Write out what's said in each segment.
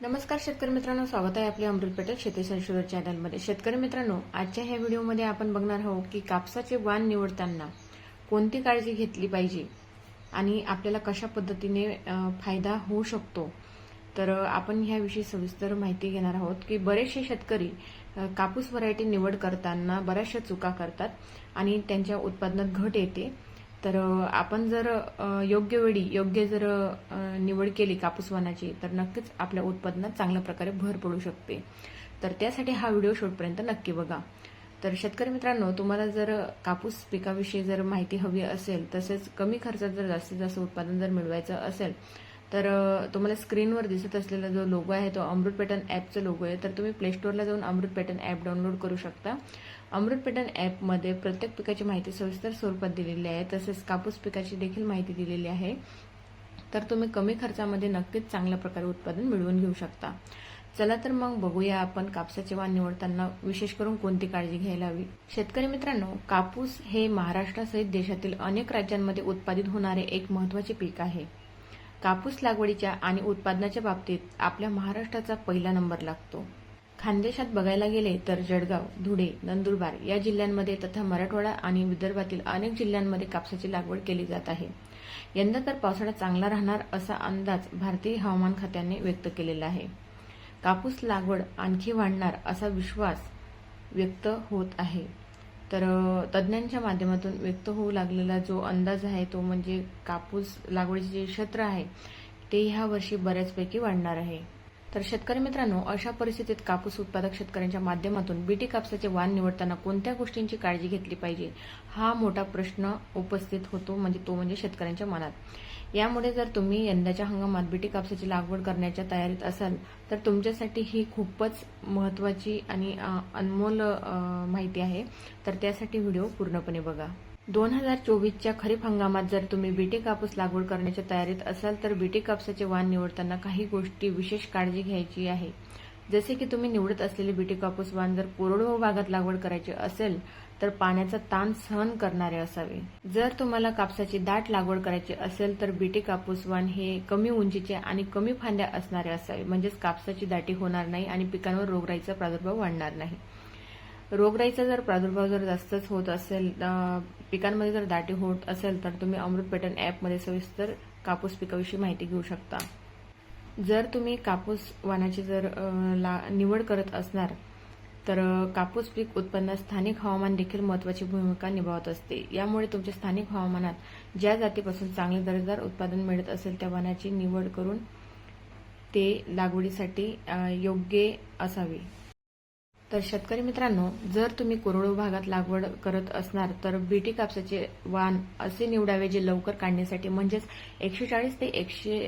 नमस्कार शेतकरी मित्रांनो स्वागत आहे आपल्या अमृत पटेल शेती संशोधन चॅनलमध्ये शेतकरी मित्रांनो आजच्या ह्या व्हिडिओमध्ये आपण बघणार आहोत की कापसाचे वाण निवडताना कोणती काळजी घेतली पाहिजे आणि आपल्याला कशा पद्धतीने फायदा होऊ शकतो. तर आपण ह्याविषयी सविस्तर माहिती घेणार आहोत की बरेचसे शेतकरी कापूस व्हरायटी निवड करताना बऱ्याचशा चुका करतात आणि त्यांच्या उत्पादनात घट येते. तर आपण जर योग्य वेळी योग्य जर निवड केली कापूस वाणाची तर नक्कीच आपल्या उत्पादनात चांगल्या प्रकारे भर पडू शकते. तर त्यासाठी हा व्हिडिओ शेवटपर्यंत नक्की बघा. तर शेतकरी मित्रांनो तुम्हाला जर कापूस पिकाविषयी जर माहिती हवी असेल तसेच कमी खर्चात जर जास्तीत जास्त उत्पादन जर मिळवायचं असेल तर तुम्हाला स्क्रीनवर दिसत असलेला जो लोगो आहे तो अमृत पॅटर्न ॲपचा लोगो आहे. तर तुम्ही प्ले स्टोअरला जाऊन अमृत पॅटर्न ॲप डाउनलोड करू शकता. अमृत पॅटर्न ॲपमध्ये प्रत्येक पिकाची माहिती सविस्तर स्वरूपात दिलेली आहे. तसेच कापूस पिकाची देखील माहिती दिलेली आहे. तर तुम्ही कमी खर्चामध्ये नक्कीच चांगल्या प्रकारे उत्पादन मिळवून घेऊ शकता. चला तर मग बघूया आपण कापसाचे वाण निवडताना विशेष करून कोणती काळजी घ्यायला हवी. शेतकरी मित्रांनो कापूस हे महाराष्ट्रासहित देशातील अनेक राज्यांमध्ये उत्पादित होणारे एक महत्त्वाचे पीक आहे. कापूस लागवडीच्या आणि उत्पादनाच्या बाबतीत आपल्या महाराष्ट्राचा पहिला नंबर लागतो. खानदेशात बघायला गेले तर जळगाव धुळे नंदुरबार या जिल्ह्यांमध्ये तथा मराठवाडा आणि विदर्भातील अनेक जिल्ह्यांमध्ये कापसाची लागवड केली जात आहे. यंदा तर पावसाळा चांगला राहणार असा अंदाज भारतीय हवामान खात्याने व्यक्त केलेला आहे. कापूस लागवड आणखी वाढणार असा विश्वास व्यक्त होत आहे. तर तज्ज्ञांच्या माध्यमातून व्यक्त होऊ लागलेला जो अंदाज आहे तो म्हणजे कापूस लागवडीचे जे क्षेत्र आहे ते ह्या वर्षी बऱ्याचपैकी वाढणार आहे. तर शेतकरी मित्रांनो अशा परिस्थितीत कापूस उत्पादक शेतकऱ्यांच्या माध्यमातून बीटी कापसाचे वाण निवडताना कोणत्या गोष्टींची काळजी घेतली पाहिजे हा मोठा प्रश्न उपस्थित होतो म्हणजे तो म्हणजे शेतकऱ्यांच्या मनात. यामुळे जर तुम्ही यंदाच्या हंगामात बीटी कापसाची लागवड करण्याच्या तयारीत असाल तर तुमच्यासाठी ही खूपच महत्वाची आणि अनमोल माहिती आहे. तर त्यासाठी व्हिडिओ पूर्णपणे बघा. दोन हजार चोवीसच्या खरीप हंगामात जर तुम्ही बीटी कापूस लागवड करण्याच्या तयारीत असाल तर बीटी कापसाचे वाण निवडताना काही गोष्टी विशेष काळजी घ्यायची आहे. जसे की तुम्ही निवडत असलेले बीटी कापूस वाण जर कोरडवाहू भागात लागवड करायची असेल तर पाण्याचा ताण सहन करणारे असावे. जर तुम्हाला कापसाची दाट लागवड करायची असेल तर बीटी कापूस वाण हे कमी उंचीचे आणि कमी फांद्या असणारे असावे. म्हणजेच कापसाची दाटी होणार नाही आणि पिकांवर रोगराईचा प्रादुर्भाव वाढणार नाही. रोगराईचा जर प्रादुर्भाव जर जास्तच होत असेल पिकांमध्ये जर दाटी होत असेल तर तुम्ही अमृत पॅटर्न ॲपमध्ये सविस्तर कापूस पिकाविषयी माहिती घेऊ शकता. जर तुम्ही कापूस वाणाची जर ला निवड करत असणार तर कापूस पीक उत्पन्नात स्थानिक हवामान देखील महत्वाची भूमिका निभावत असते. यामुळे तुमच्या स्थानिक हवामानात ज्या जातीपासून चांगले दर्जेदार उत्पादन मिळत असेल त्या वाणाची निवड करून ते लागवडीसाठी योग्य असावे. तर शेतकरी मित्रांनो जर तुम्ही कोरडो भागात लागवड करत असणार तर बीटी कापसाचे वाण असे निवडावे जे लवकर काढण्यासाठी म्हणजेच एकशे चाळीस ते एकशे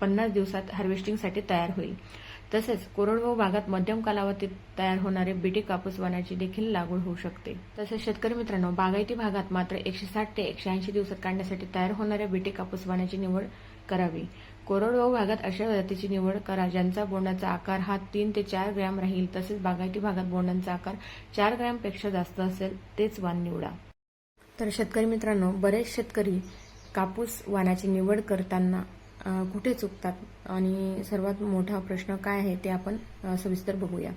पन्नास दिवसात हार्वेस्टिंगसाठी तयार होईल. तसेच कोरडवाहू भागात मध्यम कालावधीत तयार होणारे बीटी कापूस वाणाची देखील लागवड होऊ शकते. तसेच शेतकरी मित्रांनो बागायती भागात मात्र एकशे साठ ते एकशे ऐंशी दिवसात काढण्यासाठी तयार होणाऱ्या बीटी कापूस वाणाची निवड करावी. कोरडवाहू भागात अशा जातीची निवड करा ज्यांचा बोंडाचा आकार हा तीन ते चार ग्रॅम राहील. तसेच बागायती भागात बोंडांचा आकार चार ग्रॅमपेक्षा जास्त असेल तेच वाण निवडा. तर शेतकरी मित्रांनो बरेच शेतकरी कापूस वाणाची निवड करताना कुठे चुकतात आणि सर्वात मोठा प्रश्न काय आहे ते आपण सविस्तर बघूया.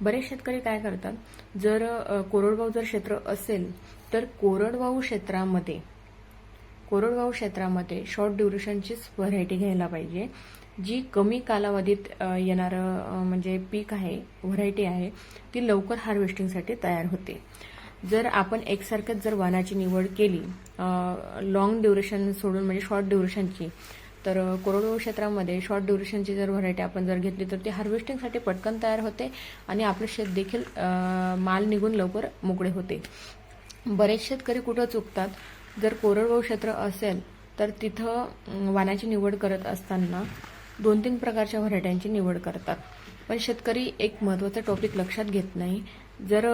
बरेच शेतकरी काय करतात जर कोरडवाहू जर क्षेत्र असेल तर कोरडवाहू क्षेत्रामध्ये कोरडवाहू क्षेत्रामध्ये शॉर्ट ड्युरेशनचीच व्हरायटी घ्यायला पाहिजे जी कमी कालावधीत येणारं म्हणजे पीक आहे व्हरायटी आहे ती लवकर हार्वेस्टिंगसाठी तयार होते. जर आपण एकसारख्याच जर वाणाची निवड केली लॉंग ड्युरेशन सोडून म्हणजे शॉर्ट ड्युरेशनची तर कोरडवाहू क्षेत्रामध्ये शॉर्ट ड्युरेशनची जर व्हरायटी आपण जर घेतली तर ती हार्वेस्टिंगसाठी पटकन तयार होते आणि आपलं शेत देखील माल निघून लवकर मोकळे होते. बरेच शेतकरी कुठं चुकतात? जर कोरडवाहू क्षेत्र असेल तर तिथं वाणाची निवड करत असताना दोन तीन प्रकारच्या व्हरायट्यांची निवड करतात. पण शेतकरी एक महत्त्वाचा टॉपिक लक्षात घेत नाही. जर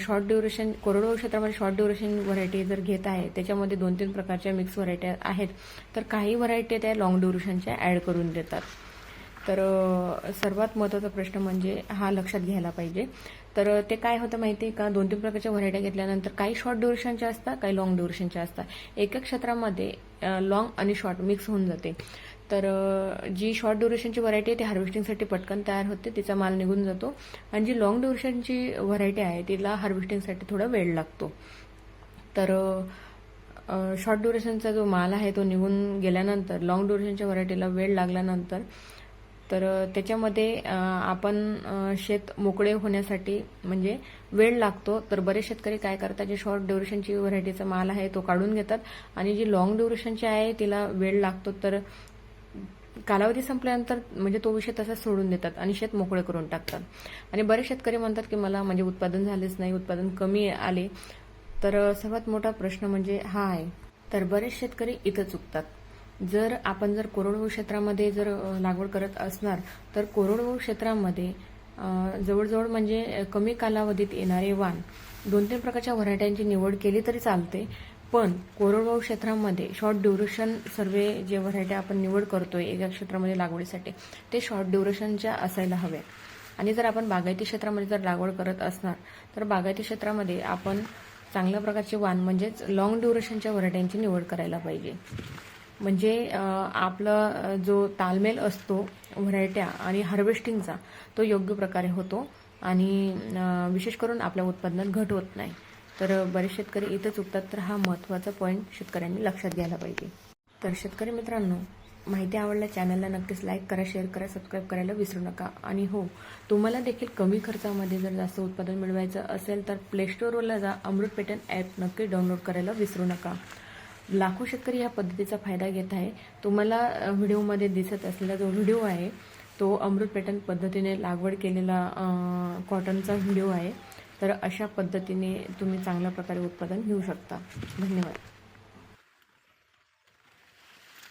शॉर्ट ड्युरेशन कोरडवाहू क्षेत्रामध्ये शॉर्ट ड्युरेशन व्हरायटी जर घेत आहे त्याच्यामध्ये दोन तीन प्रकारच्या मिक्स व्हरायटी आहेत तर काही व्हरायटी त्या लॉंग ड्युरेशनच्या ॲड करून देतात. तर सर्वात महत्त्वाचा प्रश्न म्हणजे हा लक्षात घ्यायला पाहिजे. तर ते काय होतं माहिती आहे का? दोन तीन प्रकारच्या व्हरायट्या घेतल्यानंतर काही शॉर्ट ड्युरेशनच्या असतात काही लॉंग ड्युरेशनच्या असतात. एका क्षेत्रामध्ये लॉंग आणि शॉर्ट मिक्स होऊन जाते. तर जी शॉर्ट ड्युरेशनची व्हरायटी आहे ती हार्वेस्टिंगसाठी पटकन तयार होते तिचा माल निघून जातो. आणि जी लॉंग ड्युरेशनची व्हरायटी आहे तिला हार्वेस्टिंगसाठी थोडा वेळ लागतो. तर शॉर्ट ड्युरेशनचा जो माल आहे तो निघून गेल्यानंतर लॉंग ड्युरेशनच्या व्हरायटीला वेळ लागल्यानंतर तर त्याच्यामध्ये आपण शेत मोकळे होण्यासाठी म्हणजे वेळ लागतो. तर बरेच शेतकरी काय करतात जे शॉर्ट ड्युरेशनची व्हरायटीचा माल आहे तो काढून घेतात. आणि जी लॉंग ड्युरेशनची आहे तिला वेळ लागतो. तर कालावधी संपल्यानंतर म्हणजे तो विषय तसाच सोडून देतात आणि शेत मोकळे करून टाकतात. आणि बरेच शेतकरी म्हणतात की मला म्हणजे उत्पादन झालेच नाही उत्पादन कमी आले. तर सर्वात मोठा प्रश्न म्हणजे हा आहे. तर बरेच शेतकरी इथं चुकतात. जर आपण जर कोरडवाहू क्षेत्रामध्ये जर लागवड करत असणार तर कोरडवाहू क्षेत्रामध्ये जवळजवळ म्हणजे कमी कालावधीत येणारे वाण दोन तीन प्रकारच्या व्हरायट्यांची निवड केली तरी चालते. पण कोरडवाहू क्षेत्रामध्ये शॉर्ट ड्युरेशन सर्वे जे व्हरायट्या आपण निवड करतोय एका क्षेत्रामध्ये लागवडीसाठी ते शॉर्ट ड्युरेशनच्या असायला हवे आणि जर आपण बागायती क्षेत्रामध्ये जर लागवड करत असणार तर बागायती क्षेत्रामध्ये आपण चांगल्या प्रकारचे वाण म्हणजेच लॉंग ड्युरेशनच्या व्हरायट्यांची निवड करायला पाहिजे. म्हणजे आपला जो तालमेल असतो व्हरायट्या आणि हार्वेस्टिंगचा तो योग्य प्रकारे होतो आणि विशेष करून आपल्या उत्पादनात घट होत नाही. तर बरेच शेतकरी इथं चुकतात तर हा महत्त्वाचा पॉईंट शेतकऱ्यांनी लक्षात घ्यायला पाहिजे. तर शेतकरी मित्रांनो माहिती आवडल्या चॅनलला नक्कीच लाईक करा शेअर करा सबस्क्राईब करायला विसरू नका. आणि हो तुम्हाला देखील कमी खर्चामध्ये जर जास्त उत्पादन मिळवायचं असेल तर प्ले स्टोअरवरला जा अमृत पेटन ॲप नक्की डाउनलोड करायला विसरू नका. लाखो शेतकरी या पद्धतीचा फायदा घेत आहे. तुम्हाला व्हिडिओमध्ये दिसत असलेला जो व्हिडिओ आहे तो अमृत पेटन पद्धतीने लागवड केलेला कॉटनचा व्हिडिओ आहे. तर अशा पद्धतीने तुम्ही चांगल्या प्रकारे उत्पादन घेऊ शकता. धन्यवाद.